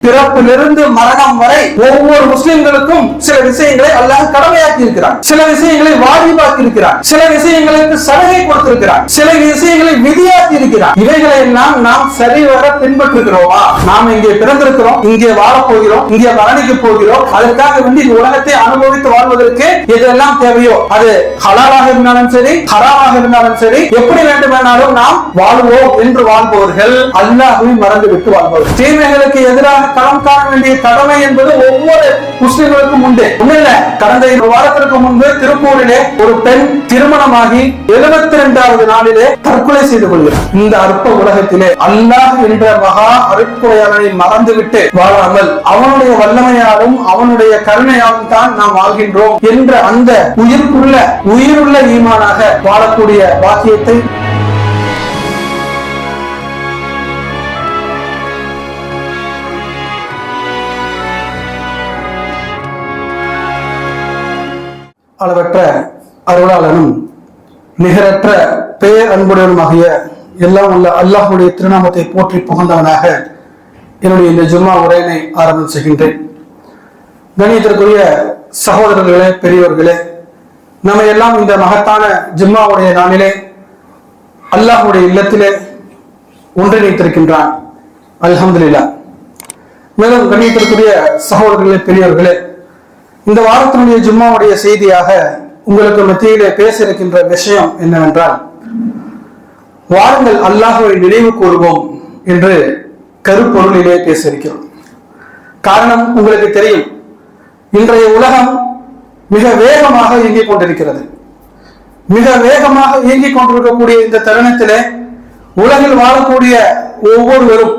பிறப்பிலிருந்து மரணம் வரை ஒவ்வொரு முஸ்லிம்களுக்கும் சில விஷயங்களை அல்லாஹ் கடமையாக்கி இருக்கிறார் சில விஷயங்களை வாஜிபாக்கி இருக்கிறார் சில விஷயங்களுக்கு சலுகை கொடுத்திருக்கிறார் சில விஷயங்களை விதியாக்கி இருக்கிறார் இவைகளை எல்லாம் நாம் சரிவர பின்பற்றுகிறோமா? நாம் இங்கே பிறந்திருக்கிறோம் இங்கே வாழப்போகிறோம் இங்கே மரணிக்க போகிறோம். அதற்காக வேண்டி இந்த உலகத்தை அனுபவித்து வாழ்வதற்கு எதெல்லாம் தேவையோ அது ஹலாலாக இருந்தாலும் சரி ஹராமாக இருந்தாலும் சரி எப்படி வேண்டுமானாலும் நாம் வாழ்வோம் என்று வாழ்பவர்கள் அல்லாஹுவை மறந்து விட்டு வாழ்பவர்கள். தீமைகளுக்கு எதிராக களம் காண வேண்டிய கடமை என்பது ஒவ்வொரு முஸ்லிம்களுக்கும் உண்டு. ஒண்ணு இல்ல கடந்த இரு வாரத்திற்கு முன்பு திருப்பூரிலே ஒரு பெண் திருமணமாகி எழுபத்தி இரண்டாவது நாளிலே தற்கொலை செய்து கொள்கிறார். இந்த அற்ப உலகத்திலே அல்லாஹ் என்ற மகா அருட்கொடையாளனை மறந்துவிட்டு வாழாமல் அவனுடைய வல்லமையாலும் அவனுடைய கருணையாலும் தான் நாம் வாழ்கின்றோம் என்ற அந்த உயிர்ப்புள்ள உயிருள்ள ஈமானாக வாழக்கூடிய வாக்கியத்தை அளவற்ற அருளாளனும் நிகரற்ற பேர் அன்புடனுமாகிய எல்லாம் உள்ள அல்லாஹுடைய திருநாமத்தை போற்றி புகழ்ந்தவனாக என்னுடைய இந்த ஜும்மா உரையினை ஆரம்பம் செய்கின்றேன். கணியத்திற்குரிய சகோதரர்களே பெரியவர்களே நம்ம எல்லாம் இந்த மகத்தான ஜும்மாவுடைய நாளிலே அல்லாஹுடைய இல்லத்திலே ஒன்றிணைத்திருக்கின்றான். அல்ஹம்துலில்லாஹ். மேலும் கண்ணியத்திற்குரிய சகோதரர்களே பெரியவர்களே இந்த வாரத்தினுடைய ஜும்மாவுடைய செய்தியாக உங்களுக்கு மத்தியிலே பேச இருக்கின்ற விஷயம் என்னவென்றால் வாருங்கள் அல்லாஹுவை நினைவு கூறுவோம் என்று கருப்பொருளிலே பேச இருக்கிறோம் காரணம் உங்களுக்கு தெரியும் இன்றைய உலகம் மிக வேகமாக இயங்கிக் கொண்டிருக்கிறது. மிக வேகமாக இயங்கிக் கொண்டிருக்கக்கூடிய இந்த தருணத்திலே உலகில் வாழக்கூடிய ஒவ்வொருவரும்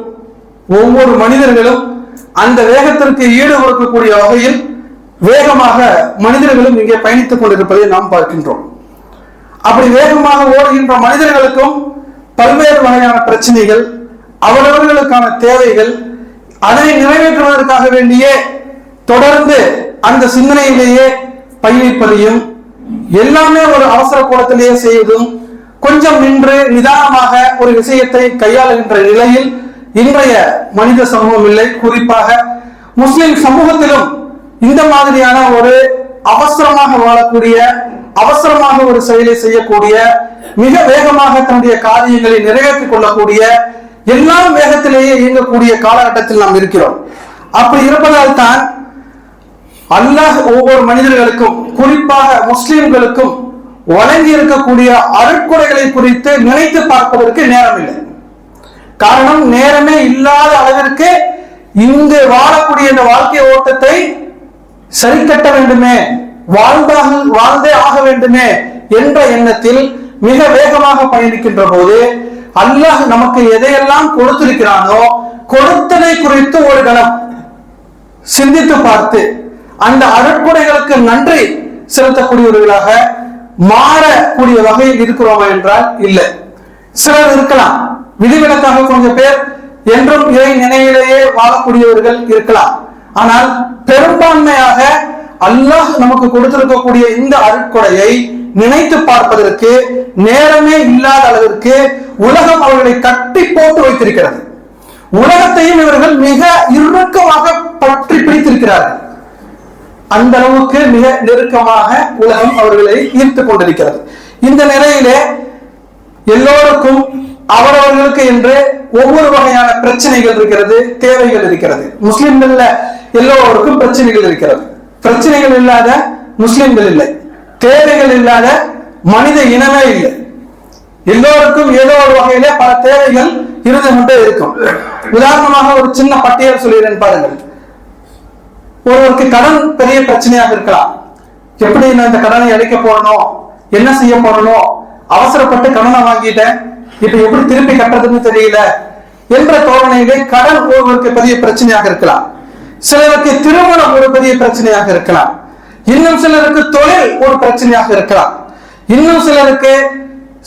ஒவ்வொரு மனிதர்களும் அந்த வேகத்திற்கு ஈடு கொடுக்கக்கூடிய வகையில் வேகமாக மனிதர்களும் இங்கே பயணித்துக் கொண்டிருப்பதை நாம் பார்க்கின்றோம். அப்படி வேகமாக ஓடுகின்ற மனிதர்களுக்கும் பல்வேறு வகையான பிரச்சனைகள் அவரவர்களுக்கான தேவைகள் அதனை நிறைவேற்றுவதற்காக வேண்டியே தொடர்ந்து அந்த சிந்தனையிலேயே பயணிப்பதையும் எல்லாமே ஒரு அவசர கோலத்திலேயே செய்வதும் கொஞ்சம் நின்று நிதானமாக ஒரு விஷயத்தை கையாளுகின்ற நிலையில் இன்றைய மனித சமூகம் இல்லை. குறிப்பாக முஸ்லிம் சமூகத்திலும் இந்த மாதிரியான ஒரு அவசரமாக வாழக்கூடிய அவசரமாக ஒரு செயலை செய்யக்கூடிய மிக வேகமாக தன்னுடைய காரியங்களை நிறைவேற்றிக் கொள்ளக்கூடிய எல்லாம் வேகத்திலேயே இயங்கக்கூடிய காலகட்டத்தில் நாம் இருக்கிறோம். அப்படி இருப்பதால் தான் அல்லாஹ் ஒவ்வொரு மனிதர்களுக்கும் குறிப்பாக முஸ்லிம்களுக்கும் வழங்கி இருக்கக்கூடிய அருட்கொடைகளை குறித்து நினைத்து பார்ப்பதற்கு நேரம் இல்லை காரணம் நேரமே இல்லாத அளவிற்கு இங்கு வாழக்கூடிய இந்த வாழ்க்கை ஓட்டத்தை சரி கட்ட வேண்டுமே வாழ்ந்தாக வாழ்ந்தே ஆக வேண்டுமே என்ற எண்ணத்தில் மிக வேகமாக பயணிக்கின்ற போது அல்லாஹ் நமக்கு எதையெல்லாம் கொடுத்திருக்கிறானோ கொடுத்ததை குறித்து ஒரு கணம் சிந்தித்து பார்த்து அந்த அருட்கொடைகளுக்கு நன்றி செலுத்தக்கூடியவர்களாக மாறக்கூடிய வகையில் இருக்கிறோமா என்றால் இல்லை. சிலர் இருக்கலாம். விதிவிலக்காக கொஞ்சம் பேர் என்றும் இறை நினைவிலேயே வாழக்கூடியவர்கள் இருக்கலாம். ஆனால் பெரும்பான்மையாக அல்லாஹ் நமக்கு கொடுத்திருக்கக்கூடிய இந்த அருட்கொடையை நினைத்து பார்ப்பதற்கு நேரமே இல்லாத அளவிற்கு உலகம் அவர்களை கட்டி போட்டு வைத்திருக்கிறது. உலகத்தையும் இவர்கள் மிக இறுக்கமாக பற்றி பிடித்திருக்கிறார்கள். அந்த அளவுக்கு மிக நெருக்கமாக உலகம் அவர்களை ஈர்த்து கொண்டிருக்கிறது. இந்த நிலையிலே எல்லோருக்கும் அவரவர்களுக்கு என்று ஒவ்வொரு வகையான பிரச்சனைகள் இருக்கிறது தேவைகள் இருக்கிறது. முஸ்லிம்கள்ல எல்லோருக்கும் பிரச்சனைகள் இருக்கிறது. பிரச்சனைகள் இல்லாத முஸ்லிம்கள் இல்லை. தேவைகள் இல்லாத மனித இனமே இல்லை. எல்லோருக்கும் ஏதோ ஒரு வகையில பல தேவைகள் இருந்து கொண்டே இருக்கும். உதாரணமாக ஒரு சின்ன பட்டியல் சொல்லிடுறேன் பாருங்கள். ஒருவருக்கு கடன் பெரிய பிரச்சனையாக இருக்கலாம். எப்படி நான் இந்த கடனை அடைக்க போறணும் என்ன செய்ய போறணும் அவசரப்பட்டு கடனை வாங்கிட்டேன் இப்ப எப்படி திருப்பி கட்டுறதுன்னு தெரியல என்ற தோரணையிலே கடன் ஒருவருக்கு பெரிய பிரச்சனையாக இருக்கலாம். சிலருக்கு திருமணம் ஒரு பெரிய பிரச்சனையாக இருக்கலாம். இன்னும் சிலருக்கு தொழில் ஒரு பிரச்சனையாக இருக்கலாம். இன்னும் சிலருக்கு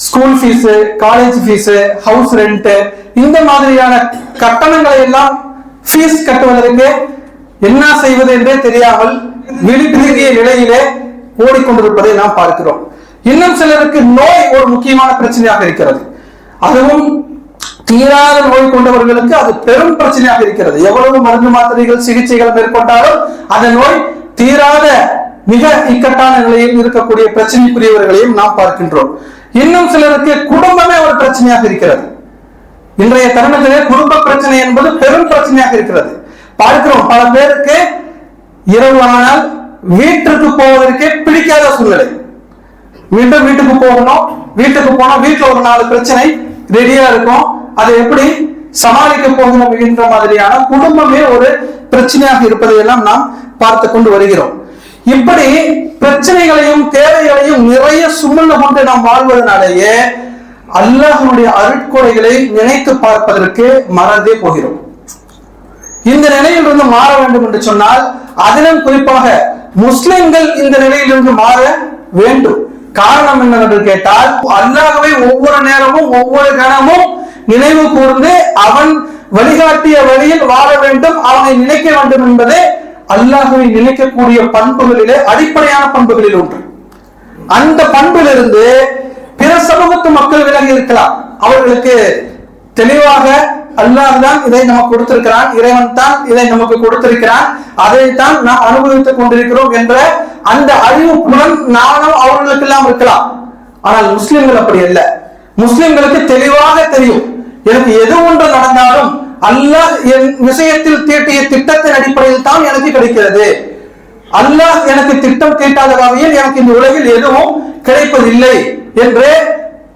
school fees college fees house rent இந்த மாதிரியான கட்டணங்களை எல்லாம் ஃபீஸ் கட்டுவதற்கு என்ன செய்வது என்றே தெரியாமல் விழிப்பிரிய நிலையிலே ஓடிக்கொண்டிருப்பதை நாம் பார்க்கிறோம். இன்னும் சிலருக்கு நோய் ஒரு முக்கியமான பிரச்சனையாக இருக்கிறது. அதுவும் தீராத நோய் கொண்டவர்களுக்கு அது பெரும் பிரச்சனையாக இருக்கிறது. எவ்வளவு மருந்து மாத்திரைகள் சிகிச்சைகள் மேற்கொண்டாலும் அந்த நோய் தீராத மிக இக்கட்டான நிலையில் இருக்கக்கூடிய பிரச்சனைக்குரியவர்களையும் நாம் பார்க்கின்றோம். இன்னும் சிலருக்கு குடும்பமே ஒரு பிரச்சனையாக இருக்கிறது. இன்றைய தருணத்திலே குடும்ப பிரச்சனை என்பது பெரும் பிரச்சனையாக இருக்கிறது. பார்க்கிறோம் பல பேருக்கு இரவு ஆனால் வீட்டிற்கு போவதற்கே பிடிக்காத சூழ்நிலை. மீண்டும் வீட்டுக்கு போகணும் வீட்டுக்கு போனா வீட்டுல ஒரு நாலு பிரச்சனை ரெடியா இருக்கும். அதை எப்படி சமாளிக்க போகணும் என்ற மாதிரியான குடும்பமே ஒரு பிரச்சனையாக இருப்பதை எல்லாம் நாம் பார்த்து கொண்டு வருகிறோம். இப்படி பிரச்சனைகளையும் தேவைகளையும் நிறைய சுமந்து கொண்டு நாம் வாழ்வதனாலேயே அல்லாஹனுடைய அருட்கொடைகளை நினைத்து பார்ப்பதற்கு மறந்தே போகிறோம். இந்த நிலையிலிருந்து மாற வேண்டும் என்று சொன்னால் அதிலும் குறிப்பாக முஸ்லிம்கள் இந்த நிலையிலிருந்து மாற வேண்டும். காரணம் என்னவென்று கேட்டால் அல்லாகவே ஒவ்வொரு நேரமும் ஒவ்வொரு கணமும் நினைவு கூர்ந்து அவன் வழிகாட்டிய வழியில் வாழ வேண்டும் அவனை நினைக்க வேண்டும் என்பதே அல்லாஹுவை நினைக்கக்கூடிய பண்புகளிலே அடிப்படையான பண்புகளில் ஒன்று. அந்த பண்பிலிருந்து பிற சமூகத்து மக்கள் விலகி இருக்கலாம். அவர்களுக்கு தெளிவாக அல்லாஹ் தான் இதை நமக்கு கொடுத்திருக்கிறான். இறைவன் தான் இதை நமக்கு கொடுத்திருக்கிறான். அதைத்தான் நாம் அனுபவித்துக் கொண்டிருக்கிறோம் என்ற அந்த அறிவு புலன் நானும் அவர்களுக்கெல்லாம் இருக்கலாம். ஆனால் முஸ்லிம்கள் அப்படி அல்ல. முஸ்லிம்களுக்கு தெளிவாக தெரியும். எனக்கு எது ஒன்று நடந்தாலும் அல்லாஹ் என் விஷயத்தில் தீட்டிய திட்டத்தின் அடிப்படையில் தான் எனக்கு கிடைக்கிறது. அல்லாஹ் எனக்கு திட்டம் தீட்டாத வகையில் எனக்கு இந்த உலகில் எதுவும் கிடைப்பதில்லை என்று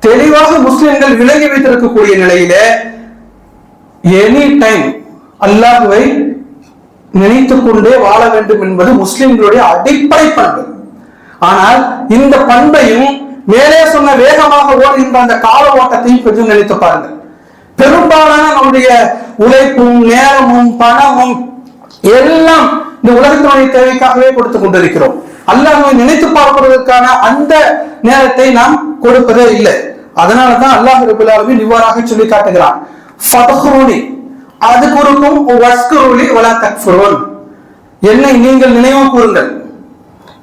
தெளிவாக முஸ்லிம்கள் விலகி வைத்திருக்கக்கூடிய நிலையிலே எனி டைம் அல்லாஹுவை நினைத்துக் கொண்டே வாழ வேண்டும் என்பது முஸ்லிம்களுடைய அடிப்படை பண்பு. ஆனால் இந்த பண்பையும் மேலே சொன்ன வேகமாக ஓடுகின்ற அந்த கால ஓட்டத்தையும் கொஞ்சம் நினைத்து பாருங்கள். பெரும்பாலான நம்முடைய உழைப்பும் நேரமும் பணமும் எல்லாம் இந்த உலகத்தினுடைய தேவைக்காகவே கொடுத்து கொண்டிருக்கிறோம். அல்லாஹுவை நினைத்து பார்ப்பதற்கான அந்த நேரத்தை நாம் கொடுப்பதே இல்லை. அதனாலதான் அல்லாஹ் ரபுல் இவ்வாறாக சொல்லி காட்டுகிறான். ஃபதஹ்ருனி அதுகுருக்கும் வஸ்குருலி வலா தக்ஃபுருன். என்னை நீங்கள் நினைவு கூறுங்கள்.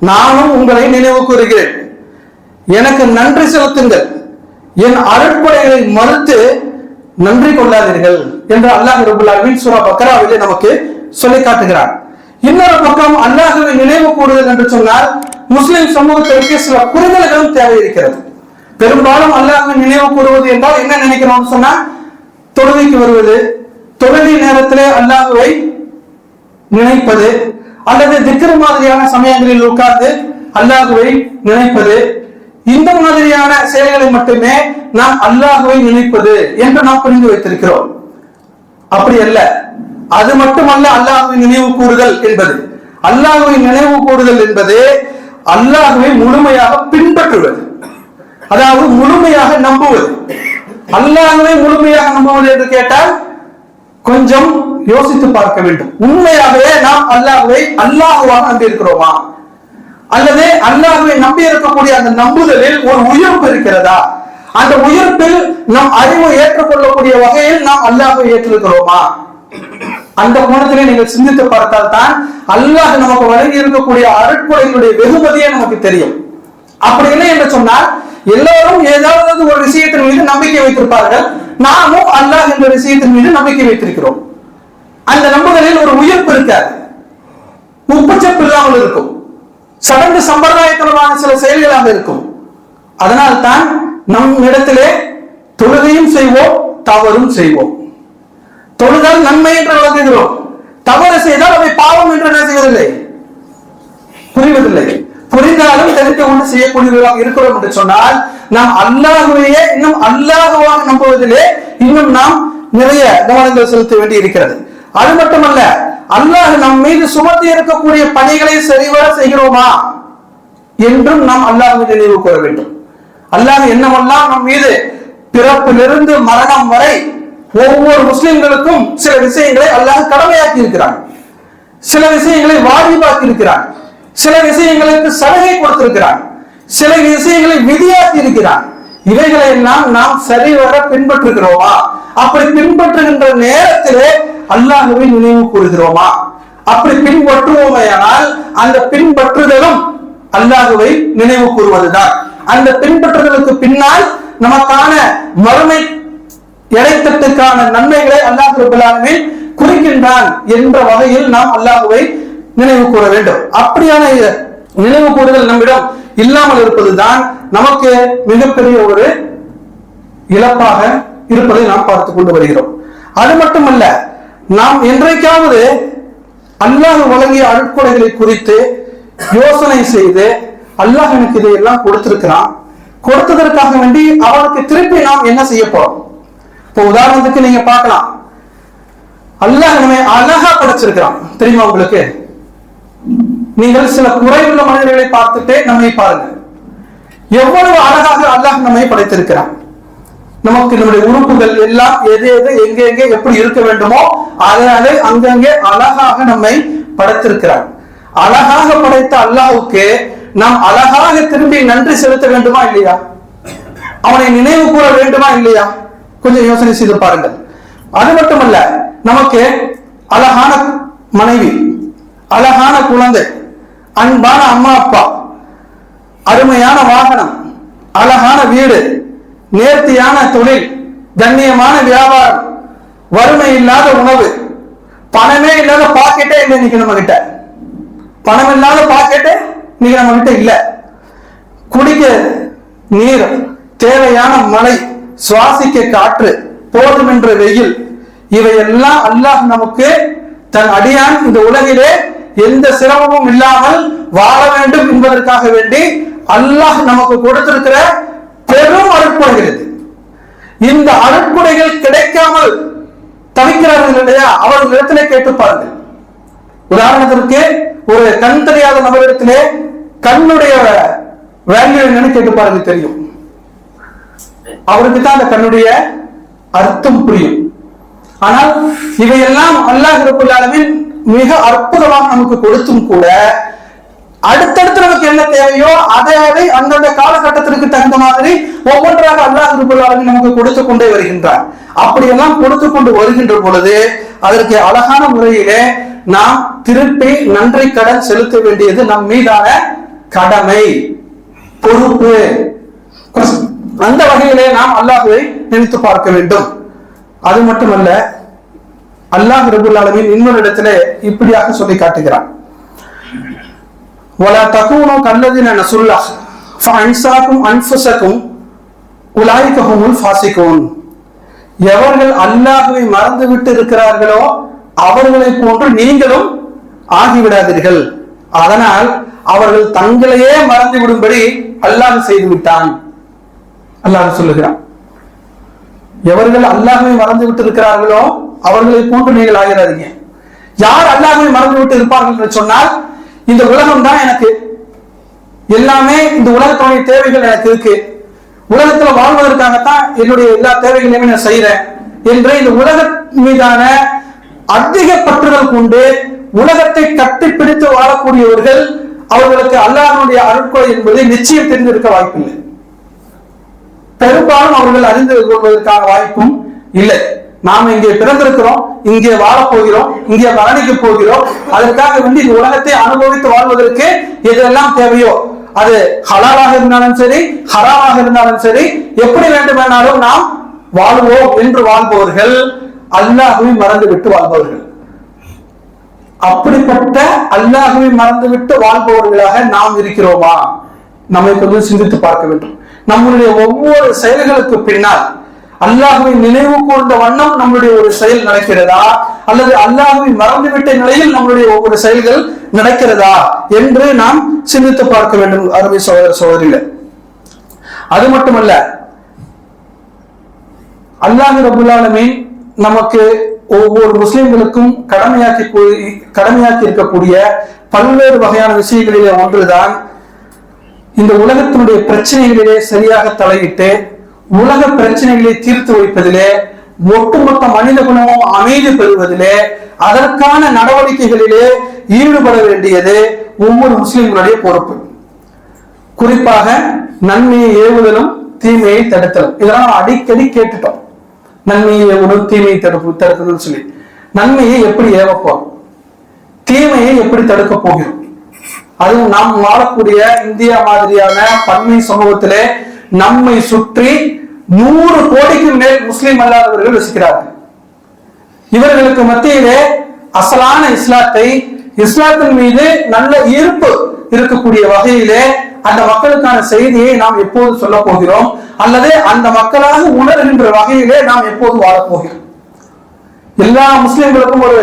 நானும் உங்களை நினைவு கூறுகிறேன். எனக்கு நன்றி செலுத்துங்கள். என் அருட்படைகளை மறுத்து நன்றி கொள்ளாதீர்கள் என்று அல்லாஹ் ரபுல்லாவின் சூரா பக்கராவிலே நமக்கு சொல்லி காட்டுகிறார். இன்னொரு பக்கம் அல்லாஹுவை நினைவு கூறுதல் என்று சொன்னால் முஸ்லிம் சமூகத்திற்கு சில புரிதல்களும் தேவை இருக்கிறது பெரும்பாலும் அல்லாஹுவை நினைவு கூறுவது என்றால் என்ன நினைக்கிறோம்னு சொன்னா தொழுகைக்கு வருவது தொழுகை நேரத்திலே அல்லாஹுவை நினைப்பது அல்லது திக்கிற மாதிரியான சமயங்களில் உட்கார்ந்து அல்லாஹுவை நினைப்பது இந்த மாதிரியான செயல்களை மட்டுமே நாம் அல்லாஹுவை நினைப்பது என்று நாம் புரிந்து வைத்திருக்கிறோம். அப்படி அல்ல. அது மட்டுமல்ல அல்லாஹுவை நினைவு கூறுதல் என்பது. அல்லாஹுவை நினைவு கூறுதல் என்பது அல்லாஹுவை முழுமையாக பின்பற்றுவது. அதாவது முழுமையாக நம்புவது. அல்லாஹுவை முழுமையாக நம்புவது என்று கேட்டால் கொஞ்சம் யோசித்து பார்க்க வேண்டும். உண்மையாகவே நாம் அல்லாஹுவை அல்லாஹுவாக நம்பி இருக்கிறோமா அல்லது அல்லாஹுவை நம்பி இருக்கக்கூடிய அந்த நம்புதலில் ஒரு உயிர்ப்பு இருக்கிறதா? அந்த உயிர்ப்பில் நம் அறிவு ஏற்றுக்கொள்ளக்கூடிய வகையில் நாம் அல்லாஹுவை ஏற்றிருக்கிறோமா? அந்த கோணத்திலே நீங்கள் சிந்தித்து பார்த்தால் தான் அல்லாஹ் நமக்கு வழங்கி இருக்கக்கூடிய அருட்கொடைகளுடைய வெகுமதியே நமக்கு தெரியும். அப்படி இல்லை என்று சொன்னால் எல்லோரும் ஏதாவது ஒரு விஷயத்தின் மீது நம்பிக்கை வைத்திருப்பார்கள். நாமும் அல்லாஹ் என்ற விஷயத்தின் மீது நம்பிக்கை வைத்திருக்கிறோம். அந்த நம்புதலில் ஒரு உயிர்ப்பு இருக்காது. உப்புச்சப்பு இல்லாமல் இருக்கும். சடங்கு சம்பிரதாயத்தனமான சில செயல்களாக இருக்கும். அதனால்தான் நம் இடத்திலே தொழுகையும் செய்வோம் தவறும் செய்வோம். தொழுதால் நன்மை என்று வழங்குகிறோம் தவறு செய்தால் அவை பாவம் என்று என்ன செய்வதில்லை? புரிவதில்லை. புரிந்தாலும் தெரிந்து கொண்டு செய்யக்கூடியவர்களாக இருக்கிறோம் என்று சொன்னால் நாம் அல்லாஹுவையே இன்னும் அல்லாஹுவாக நம்புவதிலே இன்னும் நாம் நிறைய கவனங்கள் செலுத்த வேண்டி இருக்கிறது அது மட்டுமல்ல அல்லாஹ் நம் மீது சுமத்தி இருக்கக்கூடிய பணிகளை சரிவர செய்கிறோமா என்றும் நாம் அல்லாஹ் நினைவு கூற வேண்டும். அல்லாஹ் என்னவெல்லாம் நம் மீது பிறப்பிலிருந்து மரணம் வரை ஒவ்வொரு முஸ்லிம்களுக்கும் சில விஷயங்களை அல்லாஹ் கடமையாக்கி இருக்கிறான் சில விஷயங்களை வாரிபாக்கி இருக்கிறான் சில விஷயங்களுக்கு சலுகை கொடுத்திருக்கிறான் சில விஷயங்களை விதியாக்கி இருக்கிறான் இவைகளை எல்லாம் நாம் சரிவர பின்பற்றுகிறோமா? அப்படி பின்பற்றுகின்ற நேரத்திலே அல்லாஹுவை நினைவு கூறுகிறோமா? அப்படி பின்பற்றுவோமையானால் அந்த பின்பற்றுதலும் அல்லாஹுவை நினைவு கூறுவதுதான். அந்த பின்பற்றுதலுக்கு பின்னால் நமக்கான மறுமை இடைத்தட்டுக்கான நன்மைகளை அல்லாஹ் குறிக்கின்றான் என்ற வகையில் நாம் அல்லாஹுவை நினைவு கூற வேண்டும். அப்படியான நினைவு கூறுதல் நம்மிடம் இல்லாமல் இருப்பதுதான் நமக்கு மிகப்பெரிய ஒரு இழப்பாக இருப்பதை நாம் பார்த்துக் கொண்டு வருகிறோம். அது மட்டுமல்ல நாம் என்றைக்காவது அல்லாஹ் வழங்கிய அழுக்குறைகளை குறித்து யோசனை செய்து அல்லாஹ் எனக்கு இதையெல்லாம் கொடுத்திருக்கிறான். கொடுத்ததற்காக வேண்டி அவனுக்கு திருப்பி நாம் என்ன செய்ய போறோம்? இப்போ உதாரணத்துக்கு நீங்க பார்க்கலாம். அல்லாஹ் நம்ம அழகா படைச்சிருக்கிறான். தெரியுமா உங்களுக்கு? நீங்கள் சில குறைவுள்ள மனிதர்களை பார்த்துட்டே நம்மை பாருங்கள். எவ்வளவு அழகாக அல்லாஹ் நம்மை படைத்திருக்கிறான். நமக்கு நம்முடைய உறுப்புகள் எல்லாம் எது எது எங்க எங்க எப்படி இருக்க வேண்டுமோ அதை அதை அங்கங்கே அழகாக நம்மை படைத்திருக்கிறான். அழகாக படைத்த அல்லாஹுக்கு நாம் அழகாக திரும்பி நன்றி செலுத்த வேண்டுமா இல்லையா? அவனை நினைவு கூற வேண்டுமா இல்லையா? கொஞ்சம் யோசனை செய்து பாருங்கள். அது மட்டுமல்ல நமக்கு அழகான மனைவி அழகான குழந்தை அன்பான அம்மா அப்பா அருமையான வாகனம் அழகான வீடு நேர்த்தியான தொழில் கண்ணியமான வியாபாரம் வறுமை இல்லாத உணவு பணமே இல்லாத பாக்கெட்டே இல்லை இன்னைக்கு நம்ம கிட்ட பணம் இல்லாத பாக்கெட்டே இன்னைக்கு நம்ம கிட்ட இல்லை. குடிக்க நீர் தேவையான மழை சுவாசிக்க காற்று போதுமென்ற வெயில் இவையெல்லாம் அல்லாஹ் நமக்கு தன் அடியான் இந்த உலகிலே எந்த சிரமமும் இல்லாமல் வாழ வேண்டும் என்பதற்காக வேண்டி அல்லாஹ் நமக்கு கொடுத்திருக்கிற பெரும் அருட்கொடைகள் இந்த அருட்கொடைகள் கிடைக்காமல் தவிக்கிறார்கள் இல்லையா? அவர்களிடத்திலே கேட்டு பாருங்கள் உதாரணத்திற்கு ஒரு கண் தெரியாத நபரிடத்திலே கண்ணுடைய வேல்யூ என்னன்னு கேட்டு பாருங்க தெரியும். அவருக்கு தான் அந்த கண்ணுடைய அர்த்தம் புரியும். ஆனால் இவையெல்லாம் அல்லாஹ் ரபுல் மிக அற்புதமாக நமக்கு கொடுத்தும் கூட அடுத்தடுத்து நமக்கு என்ன தேவையோ அதை அந்தந்த காலகட்டத்திற்கு தகுந்த மாதிரி ஒவ்வொன்றாக அல்லாஹ் ரபுல் நமக்கு கொடுத்து கொண்டே வருகின்றார் அப்படியெல்லாம் கொடுத்து கொண்டு வருகின்ற பொழுது அதற்கு அழகான முறையிலே நாம் திருப்பி நன்றி கடன் செலுத்த வேண்டியது நம் மீதான கடமை பொறுப்பு. அந்த வகையிலே நாம் அல்லாஹுவை நினைத்து பார்க்க வேண்டும். அது மட்டுமல்ல அல்லாஹ் ரபுல் ஆலமீன் இன்னொரு இடத்துல இப்படியாக சொல்லி காட்டுகிறான் ولا تكونوا كالذين نسوا الله فأنساكم أنفسكم أولئك هم الفاسقون எவர்கள் அல்லாஹுவை மறந்து விட்டு இருக்கிறார்களோ அவர்களை போன்று நீங்களும் ஆகிவிடாதீர்கள் அதனால் அவர்கள் தங்களையே மறந்து விடும்படி அல்லாஹ் செய்து விட்டான் அல்லாஹ் சொல்லுகிறான் எவர்கள் அல்லாஹுவை மறந்து விட்டு இருக்கிறார்களோ அவர்களை போன்று நீங்கள் ஆகிறாதீங்க. யார் அல்லாஹுவை மறந்து விட்டு இருப்பார்கள் என்று சொன்னால் இந்த உலகம் தான் எனக்கு. எல்லாமே இந்த உலகத்துடைய தேவைகள் எனக்கு இருக்கு. உலகத்துல வாழ்வதற்காகத்தான் என்னுடைய எல்லா தேவைகளையுமே நான் செய்யறேன் என்று இந்த உலக மீதான அதிக பற்றுதல் கொண்டு உலகத்தை கட்டிப்பிடித்து வாழக்கூடியவர்கள் அவர்களுக்கு அல்லாஹனுடைய அருட்கொலை என்பது நிச்சயம் தெரிந்திருக்க வாய்ப்பில்லை. பெரும்பாலும் அவர்கள் அறிந்து கொள்வதற்கான வாய்ப்பும் இல்லை. நாம் இங்கே பிறந்திருக்கிறோம் இங்கே வாழப்போகிறோம் இங்கே மரணிக்க போகிறோம். அதற்காக வேண்டி இந்த உலகத்தை அனுபவித்து வாழ்வதற்கு எதெல்லாம் தேவையோ அது ஹலாலாக இருந்தாலும் சரி ஹராமாக இருந்தாலும் சரி எப்படி வேண்டுமானாலும் நாம் வாழ்வோம் என்று வாழ்பவர்கள் அல்லாஹுவை மறந்து விட்டு வாழ்பவர்கள். அப்படிப்பட்ட அல்லாஹுவை மறந்துவிட்டு வாழ்பவர்களாக நாம் இருக்கிறோமா? நம்மை கொஞ்சம் சிந்தித்து பார்க்க வேண்டும். நம்முடைய ஒவ்வொரு செயல்களுக்கு பின்னால் அல்லாஹுவை நினைவு கூர்ந்த வண்ணம் நம்முடைய ஒரு செயல் நடக்கிறதா? அல்லது அல்லாஹுவை மறந்துவிட்ட நிலையில் நம்முடைய ஒவ்வொரு செயல்கள் நடக்கிறதா? என்று நாம் சிந்தித்து பார்க்க வேண்டும் அருமை சோதர சகோதரிகள். அது மட்டுமல்ல அல்லாஹ் ரபுல்லாலுமே நமக்கு ஒவ்வொரு முஸ்லிம்களுக்கும் கடமையாக்கி கடமையாக்கி இருக்கக்கூடிய பல்வேறு வகையான விஷயங்களிலே ஒன்றுதான் இந்த உலகத்தினுடைய பிரச்சனைகளிலே சரியாக தலையிட்டு உலக பிரச்சனைகளை தீர்த்து வைப்பதிலே ஒட்டுமொத்த மனித குணமும் அமைதி பெறுவதிலே அதற்கான நடவடிக்கைகளிலே ஈடுபட வேண்டியது ஒவ்வொரு முஸ்லிம்களுடைய பொறுப்பு. குறிப்பாக நன்மையை ஏவுதலும் தீமையை தடுத்தலும். இதெல்லாம் அடிக்கடி கேட்டுட்டோம். நன்மையை ஏவணும் தீமையை தடுப்பு தடுக்கணும்னு சொல்லி. நன்மையை எப்படி ஏவப்போம் தீமையை எப்படி தடுக்க போகிறோம்? அதுவும் நாம் வாழக்கூடிய இந்தியா மாதிரியான பன்மை சமூகத்திலே நம்மை சுற்றி நூறு கோடிக்கு மேல் முஸ்லிம் அல்லாதவர்கள் வசிக்கிறார்கள். இவர்களுக்கு மத்தியிலே அசலான இஸ்லாத்தை இஸ்லாத்தின் மீது நல்ல ஈர்ப்பு இருக்கக்கூடிய வகையிலே அந்த மக்களுக்கான செய்தியை நாம் எப்போது சொல்ல போகிறோம். அல்லது அந்த மக்களாக உணர்கின்ற வகையிலே நாம் எப்போது வாழப்போகிறோம் எல்லா முஸ்லிம்களுக்கும் ஒரு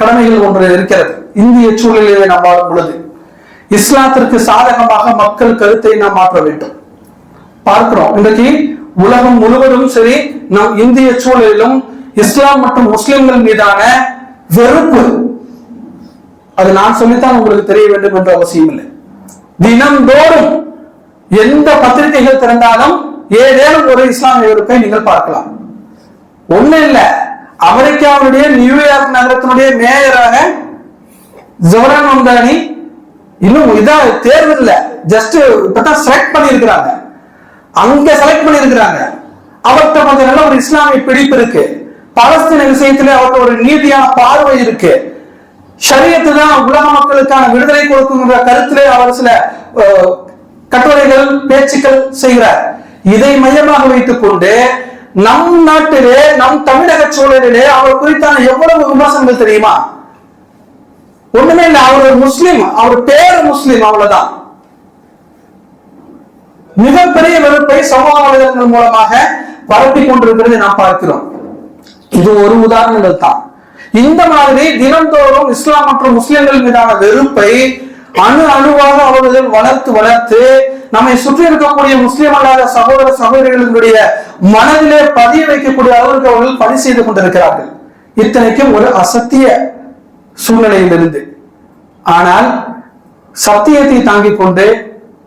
கடமைகள் ஒன்று இருக்கிறது. இந்திய சூழலிலே நாம் வாழும் பொழுது. இஸ்லாத்திற்கு சாதகமாக மக்கள் கருத்தை நாம் மாற்ற வேண்டும். பார்க்கிறோம். இன்றைக்கு உலகம் முழுவதும் சரி நம் இந்திய சூழலிலும் இஸ்லாம் மற்றும் முஸ்லிம்கள் மீதான வெறுப்பு. அது நான் சொல்லித்தான் உங்களுக்கு தெரிய வேண்டும் என்ற அவசியம் இல்லை. தினந்தோறும் எந்த பத்திரிகைகள் திறந்தாலும் ஏதேனும் ஒரு இஸ்லாமிய வெறுப்பை நீங்கள் பார்க்கலாம். ஒண்ணு இல்ல அமெரிக்காவுடைய நியூயார்க் நகரத்தினுடைய மேயராக ஜவரான் மம்தானி இன்னும் இதா தேர்வு இல்லை ஜஸ்ட் இப்பதான் செலக்ட் பண்ணியிருக்கிறாங்க. அங்க செலக்ட் பண்ணியிருக்கிறாங்க. அவர்கிட்ட கொஞ்சம் நல்ல ஒரு இஸ்லாமிய பிடிப்பு இருக்கு. பலஸ்தீன விஷயத்துல அவருக்கு ஒரு நீதியான பார்வை இருக்கு. ஷரியத்து தான் உலக மக்களுக்கான விடுதலை கொடுக்குங்கிற கருத்திலே அவர் சில கட்டுரைகள் பேச்சுக்கள் செய்கிறார். இதை மையமாக வைத்துக் கொண்டு நம் நாட்டிலே நம் தமிழக சூழலிலே அவர் குறித்தான எவ்வளவு விமர்சனங்கள் தெரியுமா? ஒண்ணுமே இல்ல அவர் ஒரு முஸ்லீம் அவர் பேரு முஸ்லீம் அவ்வளவுதான். மிகப்பெரிய வெறுப்பை சமூக வலைதளங்கள் மூலமாக பரப்பி கொண்டிருக்கிறது நாம் பார்க்கிறோம். இது ஒரு உதாரணங்கள் தான். இந்த மாதிரி தினந்தோறும் இஸ்லாம் மற்றும் முஸ்லிம்கள் மீதான வெறுப்பை அணு அணுவாக அவர்கள் வளர்த்து வளர்த்து நம்மை சுற்றி இருக்கக்கூடிய முஸ்லிம் அல்லாத சகோதர சகோதரிகளுடைய மனதிலே பதிய வைக்கக்கூடிய அளவுக்கு அவர்கள் பணி செய்து கொண்டிருக்கிறார்கள். இத்தனைக்கும் ஒரு அசத்திய சூழ்நிலையிலிருந்து. ஆனால் சத்தியத்தை தாங்கிக் கொண்டு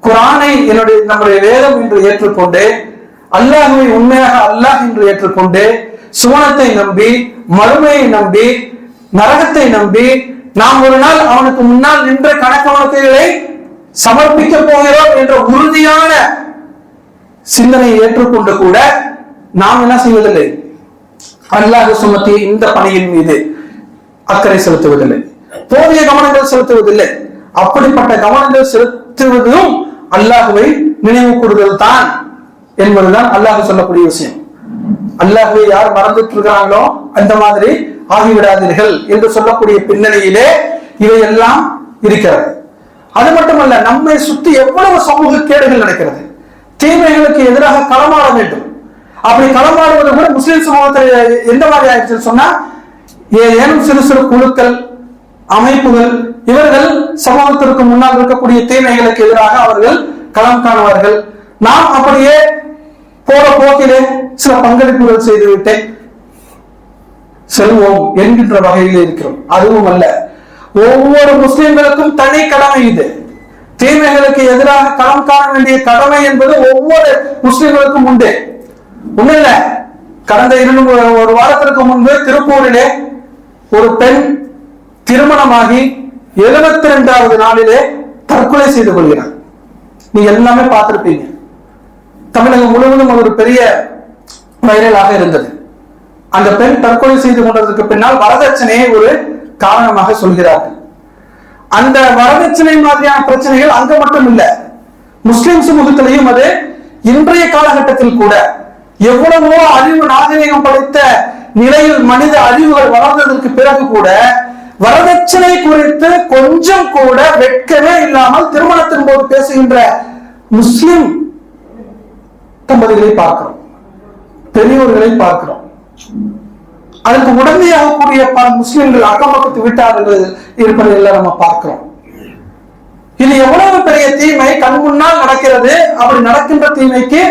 குரானை என்னுடைய நம்முடைய வேதம் என்று ஏற்றுக்கொண்டு அல்லாஹுவை உண்மையாக அல்லாஹ் என்று ஏற்றுக்கொண்டு சுவனத்தை நம்பி மறுமையை நம்பி நரகத்தை நம்பி நாம் ஒரு நாள் அவனுக்கு முன்னால் நின்ற கணக்கு வழக்குகளை சமர்ப்பிக்க போகிறோம் என்ற உறுதியான சிந்தனையை ஏற்றுக்கொண்டு கூட நாம் என்ன செய்வதில்லை? அல்லாஹ் சுமத்தி இந்த பணியின் மீது அக்கறை செலுத்துவதில்லை. போதிய கவனங்கள் செலுத்துவதில்லை. அப்படிப்பட்ட கவனங்கள் செலுத்துவதும் அல்லாஹுவை நினைவு கூறுதல் தான் என்பதுதான் அல்லாஹ் சொல்லக்கூடிய விஷயம். அல்லாஹுவை யார் மறந்துட்டு இருக்கிறாங்களோ அந்த மாதிரி ஆகிவிடாதீர்கள் என்று சொல்லக்கூடிய பின்னணியிலே இவையெல்லாம் இருக்கிறது. அது மட்டுமல்ல நம்மை சுத்தி எவ்வளவு சமூக கேடுகள் நடக்கிறது. தீமைகளுக்கு எதிராக களமாட வேண்டும். அப்படி களமாடுவது கூட முஸ்லிம் சமூகத்தில் எந்த மாதிரி ஆயிடுச்சுன்னு சொன்னா ஏதேனும் சிறு சிறு குழுக்கள் அமைப்புகள் இவர்கள் சமூகத்திற்கு முன்னால் இருக்கக்கூடிய தீமைகளுக்கு எதிராக அவர்கள் களம் காணுவார்கள். நாம் அப்படியே போற போக்கிலே சில பங்களிப்புகள் செய்துவிட்டு செல்வோம் என்கின்ற வகையில் இருக்கிறோம். அதுவும் அல்ல. ஒவ்வொரு முஸ்லிம்களுக்கும் தனி கடமை இது. தீமைகளுக்கு எதிராக களம் காண வேண்டிய கடமை என்பது ஒவ்வொரு முஸ்லிம்களுக்கும் உண்டு. ஒண்ணு இல்ல கடந்த இரண்டு ஒரு வாரத்திற்கு முன்பு திருப்பூரிலே ஒரு பெண் திருமணமாகி எழுபத்தி ரெண்டாவது நாளிலே தற்கொலை செய்து கொள்கிறார். நீங்க எல்லாமே பார்த்திருப்பீங்க. தமிழகம் முழுவதும் ஒரு பெரிய வைரலாக இருந்தது. அந்த பெண் தற்கொலை செய்து கொண்டதற்கு பின்னால் வரதட்சணையை ஒரு காரணமாக சொல்கிறார்கள். அந்த வரதட்சணை மாதிரியான பிரச்சனைகள் அங்க மட்டும் இல்ல. முஸ்லிம் சமூகத்திலையும் அது இன்றைய காலகட்டத்தில் கூட எவ்வளவோ அறிவு நாகரிகம் படைத்த நிலையில் மனித அறிவுகள் வளர்ந்ததற்கு பிறகு கூட வரதட்சணை குறித்து கொஞ்சம் கூட வெட்கமே இல்லாமல் திருமணத்தின் போது பேசுகின்ற முஸ்லிம் தம்பதிகளை பார்க்கிறோம். பெரியோர்களை பார்க்கிறோம். அதற்கு உடந்தையாகக்கூடிய பல முஸ்லிம்கள் அக்கம்பக்கத்து வீட்டார்கள் இருப்பதை எல்லாம் நம்ம பார்க்கிறோம். இது எவ்வளவு பெரிய தீமை? கண் முன்னால் நடக்கிறது. அப்படி நடக்கின்ற தீமைக்கு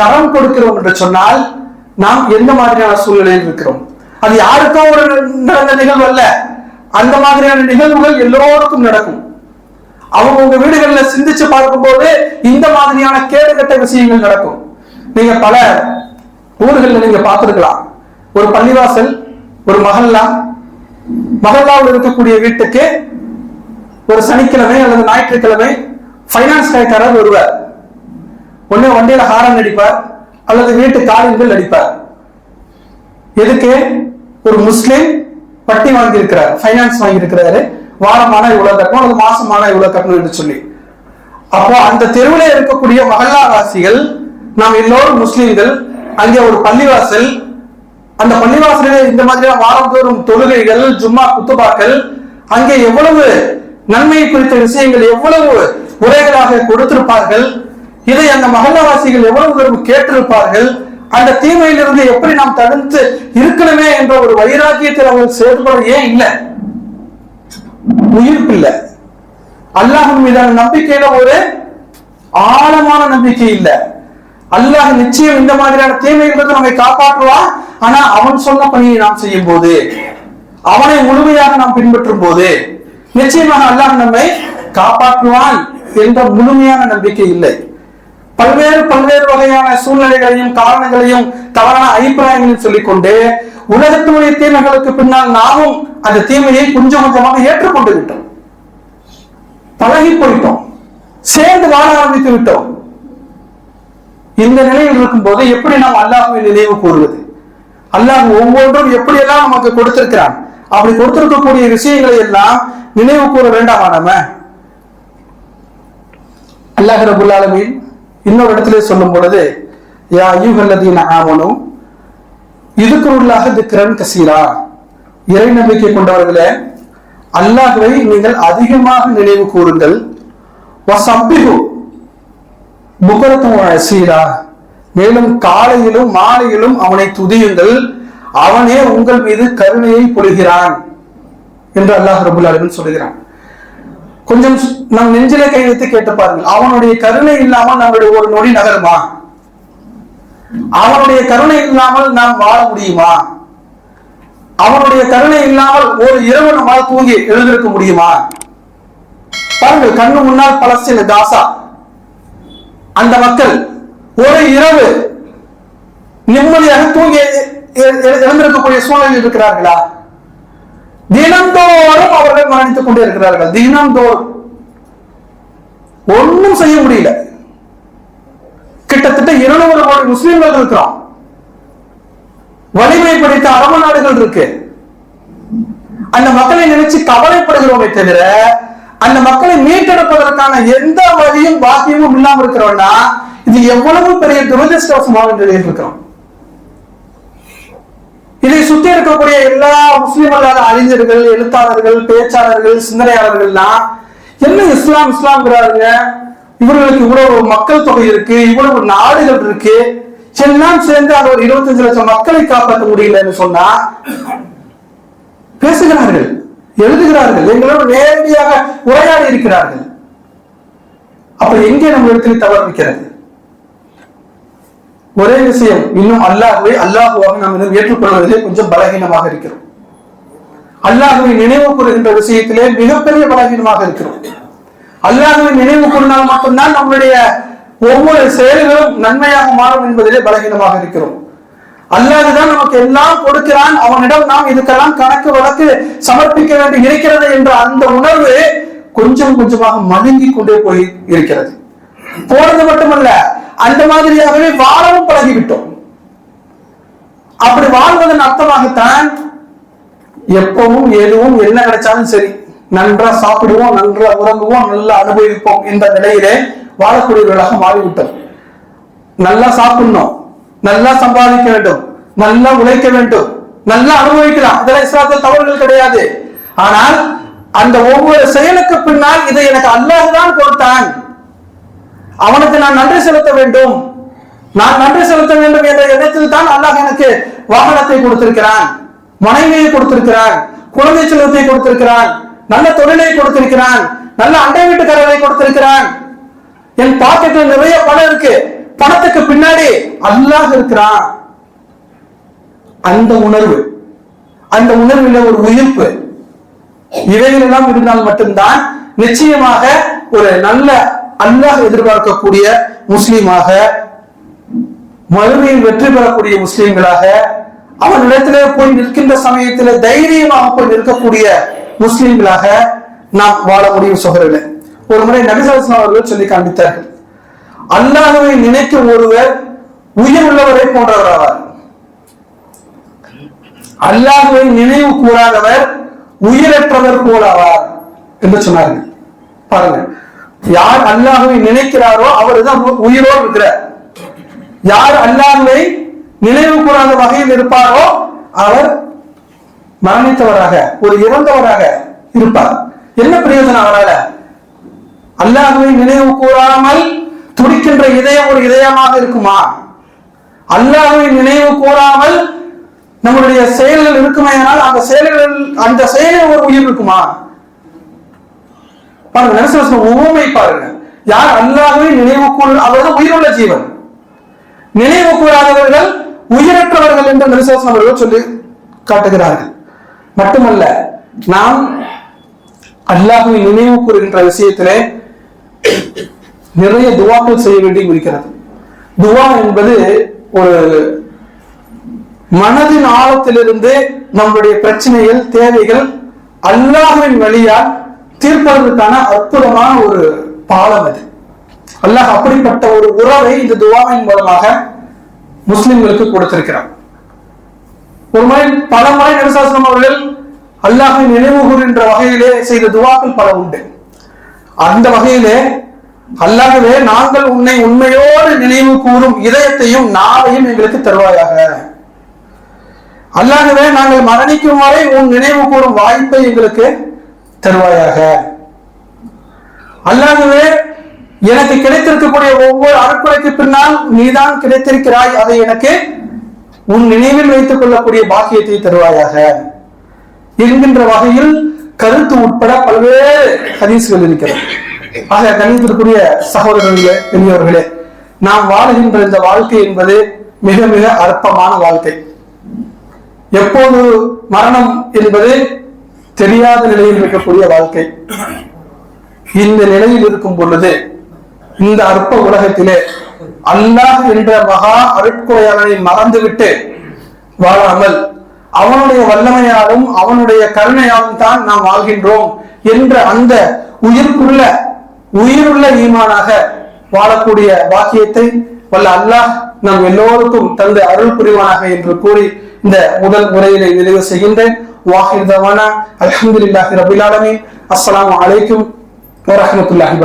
கரம் கொடுக்கிறோம் என்று சொன்னால் நாம் எந்த மாதிரியான சூழ்நிலையில் இருக்கிறோம்? அது யாருக்கோ ஒரு நடந்த நிகழ்வு அல்ல. அந்த மாதிரியான நிகழ்வுகள் எல்லோருக்கும் நடக்கும். அவங்க உங்க வீடுகளில் சிந்திச்சு பார்க்கும்போது இந்த மாதிரியான கேடுகட்ட விஷயங்கள் நடக்கும். நீங்க பல ஊர்களில் நீங்க பார்த்துருக்கலாம். ஒரு பள்ளிவாசல் ஒரு மகல்லா மகல்லாவில் இருக்கக்கூடிய வீட்டுக்கு ஒரு சனிக்கிழமை அல்லது ஞாயிற்றுக்கிழமை ஃபைனான்ஸ் கைக்காரர் வருவார். ஒண்ணு வண்டியில ஹாரன் அடிப்பார் அல்லது வீட்டு காரியங்கள் அடிப்பார். எதுக்கு? ஒரு முஸ்லிம் பட்டி வாங்கி இருக்கிறார் ஃபைனான்ஸ் வாங்கி இருக்கிறாரு வாரமான இவ்வளவு கட்டணும் அல்லது மாசமான இவ்வளவு கட்டணும் என்று சொல்லி. அப்போ அந்த தெருவில் இருக்கக்கூடிய மகல்லாவாசிகள் நாம் எல்லோரும் முஸ்லீம்கள் அங்கே ஒரு பள்ளிவாசல். அந்த பள்ளிவாசலில் இந்த மாதிரியான வாரந்தோறும் தொழுகைகள் ஜும்மா குத்துபாக்கள் அங்கே எவ்வளவு நன்மை குறித்த விஷயங்கள் எவ்வளவு உரைகளாக கொடுத்திருப்பார்கள் இதை அந்த மகல்லாவாசிகள் எவ்வளவு தூரம் கேட்டிருப்பார்கள் அந்த தீமையிலிருந்து எப்படி நாம் தடுத்து இருக்கணுமே என்ற ஒரு வைராக்கியத்தில் அவர்கள் செயல்பட ஏன் இல்லை? உயிர்ப்பு இல்லை. அல்லாஹின் மீதான நம்பிக்கையில ஒரு ஆழமான நம்பிக்கை இல்லை. அல்லாஹ் நிச்சயம் இந்த மாதிரியான தீமையிலிருந்து நம்மை காப்பாற்றுவான் ஆனா அவன் சொன்ன பணியை நாம் செய்யும் போது அவனை முழுமையாக நாம் பின்பற்றும் போது நிச்சயமாக அல்லாஹ் நம்மை காப்பாற்றுவான் என்ற முழுமையான நம்பிக்கை இல்லை. பல்வேறு பல்வேறு வகையான சூழ்நிலைகளையும் காரணங்களையும் தவறான அபிப்பிராயங்களையும் சொல்லிக்கொண்டு உலகத்தினுடைய தீமைகளுக்கு பின்னால் நாமும் அந்த தீமையை கொஞ்சம் கொஞ்சமாக ஏற்றுக்கொண்டு விட்டோம் பழகி போயிட்டோம் சேர்ந்து வாழ ஆரம்பித்து விட்டோம் இந்த நிலையில் இருக்கும் போது எப்படி நாம் அல்லாஹுவை நினைவு கூறுவது? அல்லாஹ் ஒவ்வொன்றும் எப்படியெல்லாம் நமக்கு கொடுத்திருக்கிறான்? அப்படி கொடுத்திருக்கக்கூடிய விஷயங்களை எல்லாம் நினைவு கூற வேண்டாமா நம்ம? அல்லாஹ் ரபுல் இன்னொரு இடத்திலே சொல்லும் பொழுது யா ஐயுகல்லதீன ஆமனு இதுக்குள்ளாக திக்ரன் கசீரா. இறை நம்பிக்கை கொண்டவர்களே அல்லாஹுவை நீங்கள் அதிகமாக நினைவு கூறுங்கள். வசம்பிகு புகரத்தும் சீரா. மேலும் காலையிலும் மாலையிலும் அவனை துதியுங்கள். அவனே உங்கள் மீது கருணையை பொழிகிறான் என்று அல்லாஹ் ரபுல் சொல்லுகிறான். சொல்கிறான் கொஞ்சம் நம் நெஞ்சிலே கை வைத்து கேட்டு பாருங்கள். அவனுடைய கருணை இல்லாமல் நம்முடைய ஒரு நொடி நகருமா? அவனுடைய கருணை இல்லாமல் நாம் வாழ முடியுமா? அவனுடைய கருணை இல்லாமல் ஒரு இரவு நம்மால் தூங்கி எழுந்திருக்க முடியுமா? பாருங்கள் கண்ணு முன்னால் பலஸ்தீன காசா. அந்த மக்கள் ஒரு இரவு நிம்மதியாக தூங்கி எ- எழுந்திருக்கக்கூடிய சூழலில் இருக்கிறார்களா? தினந்தோறும் அவர்கள் மரணித்துக் கொண்டே இருக்கிறார்கள். தினந்தோறும். ஒன்றும் செய்ய முடியல. கிட்டத்தட்ட இருநூறு கோடி முஸ்லிம்கள் இருக்கிறோம் வலிமை படைத்த அரபு நாடுகள் இருக்கு. அந்த மக்களை நினைச்சு கவலைப்படுகிறோமே தவிர அந்த மக்களை மீட்டெடுப்பதற்கான எந்த வழியும் பாக்கியமும் இல்லாம இருக்கிறோம்னா இது எவ்வளவு பெரிய துரதிருஷ்டவசமாக நிலையில் இருக்கிறோம் இதை சுத்தி இருக்கக்கூடிய எல்லா முஸ்லீம் அல்லாத அறிஞர்கள் எழுத்தாளர்கள் பேச்சாளர்கள் சிந்தனையாளர்கள்லாம் என்ன இஸ்லாம் இஸ்லாம்ங்கிறாருங்க? இவர்களுக்கு இவ்வளவு மக்கள் தொகை இருக்கு இவ்வளவு நாடுகள் இருக்கு. எல்லாம் சேர்ந்து அது ஒரு இருபத்தஞ்சு லட்சம் மக்களை காப்பாற்ற முடியலன்னு சொன்னா பேசுகிறார்கள் எழுதுகிறார்கள் எங்களோடு நேரடியாக உரையாடி இருக்கிறார்கள். அப்ப எங்கே நம்ம இடத்துல தவறு இருக்கிறது? ஒரே விஷயம் இன்னும் அல்லாஹுவை அல்லாஹுவாக நாம் இன்னும் ஏற்றுக்கொள்வதிலே கொஞ்சம் பலகீனமாக இருக்கிறோம். அல்லாஹுவை நினைவு கூறுகின்ற விஷயத்திலே மிகப்பெரிய பலகீனமாக இருக்கிறோம். அல்லாஹுவை நினைவு கூறினால் மட்டும்தான் நம்முடைய ஒவ்வொரு செயல்களும் நன்மையாக மாறும் என்பதிலே பலகீனமாக இருக்கிறோம். அல்லாஹுதான் நமக்கு எல்லாம் கொடுக்கிறான். அவனிடம் நாம் இதுக்கெல்லாம் கணக்கு வழக்கு சமர்ப்பிக்க வேண்டி இருக்கிறது என்ற அந்த உணர்வு கொஞ்சம் கொஞ்சமாக மழுங்கி கொண்டே போய் இருக்கிறது. போனது மட்டுமல்ல அந்த மாதிரியாகவே வாழவும் பழகிவிட்டோம். அப்படி வாழ்வதன் அர்த்தமாகத்தான் எப்பவும் எதுவும் என்ன கிடைச்சாலும் சரி நன்றா சாப்பிடுவோம் நன்றா உறங்குவோம் நல்லா அனுபவிப்போம் என்ற நிலையிலே வாழக்கூடியவர்களாக மாறிவிட்டோம். நல்லா சாப்பிடணும் நல்லா சம்பாதிக்க வேண்டும் நல்லா உழைக்க வேண்டும் நல்லா அனுபவிக்கலாம். இதெல்லாம் இஸ்லாத்தில் தவறுகள் கிடையாது. ஆனால் அந்த ஒவ்வொரு செயலுக்கு பின்னால் இதை எனக்கு அல்லாஹ் தான் கொடுத்தான். அவனுக்கு நான் நன்றி செலுத்த வேண்டும். நான் நன்றி செலுத்த வேண்டும் என்ற எண்ணத்தில் தான் அல்லாஹ் எனக்கு வாகனத்தை கொடுத்திருக்கிறான் மனைவியை கொடுத்திருக்கிறான் குழந்தை செல்வத்தை கொடுத்திருக்கிறான் நல்ல தொழிலை கொடுத்திருக்கிறான் நல்ல அண்டை வீட்டுக்காரரை கொடுத்திருக்கிறான். என் பாக்கெட்ல நிறைய பணம் இருக்கு. பணத்துக்கு பின்னாடி அல்லாஹ் இருக்கிறான். அந்த உணர்வு அந்த உணர்வில் ஒரு உயிர்ப்பு. இவைகள் எல்லாம் இருந்தால் மட்டும்தான் நிச்சயமாக ஒரு நல்ல அல்லாஹ் எதிர்பார்க்கக்கூடிய முஸ்லீமாக மறுமையில் வெற்றி பெறக்கூடிய முஸ்லீம்களாக அவனிடத்திலே போய் நிற்கின்ற சமயத்தில் தைரியமாக போய் நிற்கக்கூடிய முஸ்லீம்களாக நாம் வாழ முடியும் சோதரில் ஒரு முறை நபிசாசன் அவர்கள் சொல்லி காண்பித்தார்கள். அல்லாஹவை நினைக்கும் ஒருவர் உயிர் உள்ளவரை போன்றவர் ஆவார் அல்லாஹுவை நினைவு கூறாதவர் உயிரற்றவர் போலவார் என்று சொன்னார்கள். பாருங்க யார் அல்லாஹுவை நினைக்கிறாரோ அவர் தான் உயிரோடு இருக்கிறார் யார் அல்லாஹுவை நினைவு கூறாத வகையில் இருப்பாரோ அவர் மரணித்தவராக ஒரு இறந்தவராக இருப்பார். என்ன பிரயோஜனம் அவரால்? அல்லாஹுவை நினைவு கூறாமல் துடிக்கின்ற இதயம் ஒரு இதயமாக இருக்குமா? அல்லாஹுவை நினைவு கூறாமல் நம்மளுடைய செயல்கள் இருக்குமே ஆனால் அந்த செயல்கள் அந்த செயலில் ஒரு உயிர் இருக்குமா? பாருங்க நரசிம்ம உவமை பாருங்க. யார் அல்லாஹுவை நினைவு கூறு அதாவது உயிருள்ள ஜீவன். நினைவு கூறாதவர்கள் உயிரற்றவர்கள் என்று நரசிம்ம அவர்கள் சொல்லி காட்டுகிறார்கள். மட்டுமல்ல நாம் அல்லாஹுவை நினைவு கூறுகின்ற விஷயத்திலே நிறைய துவாக்கள் செய்ய வேண்டி இருக்கிறது. துவா என்பது ஒரு மனதின் ஆழத்திலிருந்து நம்முடைய பிரச்சனைகள் தேவைகள் அல்லாஹுவின் வழியால் தீர்ப்பதற்கான அற்புதமான ஒரு பாலம் அது அல்லாஹ் அப்படிப்பட்ட ஒரு உறவை இந்த துவாவின் மூலமாக முஸ்லிம்களுக்கு கொடுத்திருக்கிறார் ஒரு முறை பல முறை நபிசாசனம் அவர்கள் அல்லாஹை நினைவு கூறுகின்ற வகையிலே செய்த துவாக்கள் பல உண்டு. அந்த வகையிலே அல்லாகவே நாங்கள் உன்னை உண்மையோடு நினைவு கூறும் இதயத்தையும் நாளையும் எங்களுக்கு தருவாயாக. அல்லாகவே நாங்கள் மரணிக்கும் வரை உன் நினைவு கூறும் வாய்ப்பை எங்களுக்கு தருவாயாக. அல்லாகவே எனக்கு கிடைத்திருக்கக்கூடிய ஒவ்வொரு அறுக்குறைக்கு பின்னால் நீதான் கிடைத்திருக்கிறாய். அதை எனக்கு உன் நினைவில் வைத்துக் கொள்ளக்கூடிய பாக்கியத்தை தருவாயாக. என்கின்ற வகையில் கருத்து உட்பட பல்வேறு ஹதீஸ்கள் இருக்கிறது. ஆக கணித்திற்குரிய சகோதரர்களே பெரியவர்களே நாம் வாழுகின்ற இந்த வாழ்க்கை என்பது மிக மிக அற்பமான வாழ்க்கை. எப்போது மரணம் என்பது தெரியாத நிலையில் இருக்கக்கூடிய வாழ்க்கை. இந்த நிலையில் இருக்கும் பொழுது இந்த அற்ப உலகத்திலே அல்லாஹ் என்ற மகா அருட்கொடையாளனை மறந்துவிட்டு வாழாமல் அவனுடைய வல்லமையாலும் அவனுடைய கருணையாலும் தான் நாம் வாழ்கின்றோம் என்ற அந்த உயிர்ப்புள்ள உயிருள்ள ஈமானாக வாழக்கூடிய பாக்கியத்தை வல்ல அல்லாஹ் நம் எல்லோருக்கும் தந்த அருள் புரிவானாக என்று கூறி இந்த முதல் முறையிலே நிறைவு செய்கின்றேன். வாஹிர் தவானா அல்ஹம்துலில்லாஹி ரபில் ஆலமீன். அஸ்ஸலாமு அலைக்கும் வரஹ்மத்துல்லாஹி